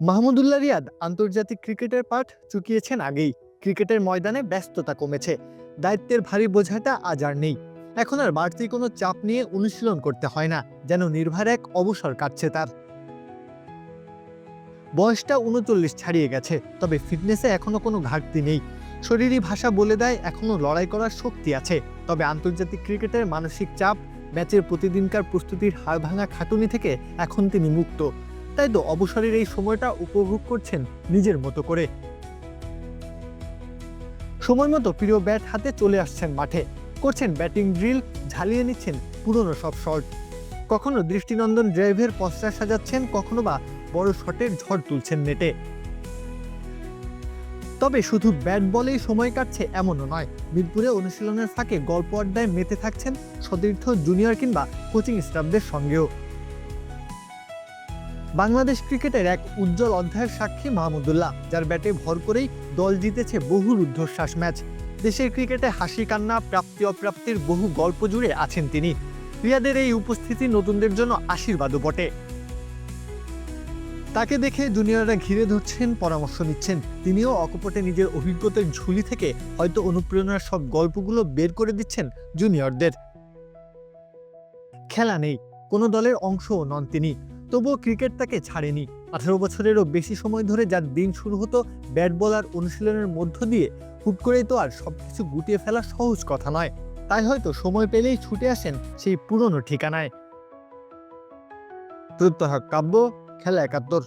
মাহমুদুল্লাহ রিয়াদ আন্তর্জাতিক ক্রিকেটের পাঠ চুকিয়েছেন আগেই। ক্রিকেটের ময়দানে ব্যস্ততা কমেছে। দায়িত্বের ভারী বোঝাটা আজ আর নেই। এখন আর বাড়তি কোনো চাপ নিয়ে অনুশীলন করতে হয় না, যেন নির্ভার এক অবসর কাটছে তার। বয়সটা উনচল্লিশ ছাড়িয়ে গেছে, তবে ফিটনেসে এখনও কোনো ঘাটতি নেই। শরীরী ভাষা বলে দেয়, এখনও লড়াই করার শক্তি আছে। তবে আন্তর্জাতিক ক্রিকেটের মানসিক চাপ, ম্যাচের প্রতিদিনকার প্রস্তুতির হাড় ভাঙা খাটুনি থেকে এখন তিনি মুক্ত। তাই তো অবসরের এই সময়টা উপভোগ করছেন নিজের মতো করে। সময় মতো প্রিয় ব্যাট হাতে চলে আসছেন মাঠে। করছেন ব্যাটিং ড্রিল, ঝালিয়ে নিচ্ছেন পুরনো সব শট। কখনো দৃষ্টিনন্দন ড্রাইভের পশ্চাৎ সাজাচ্ছেন, কখনো বা বড় শটের ঝড় তুলছেন নেটে। তবে শুধু ব্যাট বলেই সময় কাটছে এমনও নয়। মিরপুরে অনুশীলনের ফাঁকে গল্প আড্ডায় মেতে থাকছেন সতীর্থ জুনিয়র কিংবা কোচিং স্টাফদের সঙ্গেও। বাংলাদেশ ক্রিকেটের এক উজ্জ্বল অধ্যায়ের সাক্ষী মাহমুদুল্লাহ, যার ব্যাটে ভর করেই দল জিতেছে বহু রুদ্ধশ্বাস ম্যাচ। দেশের ক্রিকেটে হাসি, কান্না, প্রাপ্তি, অপ্রাপ্তির বহু গল্প জুড়ে আছেন তিনি। রিয়াদের এই উপস্থিতি নতুনদের জন্য আশীর্বাদও বটে। তাকে দেখে জুনিয়ররা ঘিরে ধরছেন, পরামর্শ নিচ্ছেন। তিনিও অকপটে নিজের অভিজ্ঞতার ঝুলি থেকে হয়তো অনুপ্রেরণার সব গল্পগুলো বের করে দিচ্ছেন জুনিয়রদের। খেলা নেই, কোনো দলের অংশও নন তিনি। তবুও ক্রিকেট তাকে ছাড়েনি। আঠারো বছরেরও বেশি সময় ধরে যার দিন শুরু হতো ব্যাট বল আর অনুশীলনের মধ্য দিয়ে, হুট করেই তো আর সব কিছু গুটিয়ে ফেলা সহজ কথা নয়। তাই হয়তো সময় পেলেই ছুটে আসেন সেই পুরনো ঠিকানায়। প্রত্যাহ কাব্য, খেলা একাত্তর।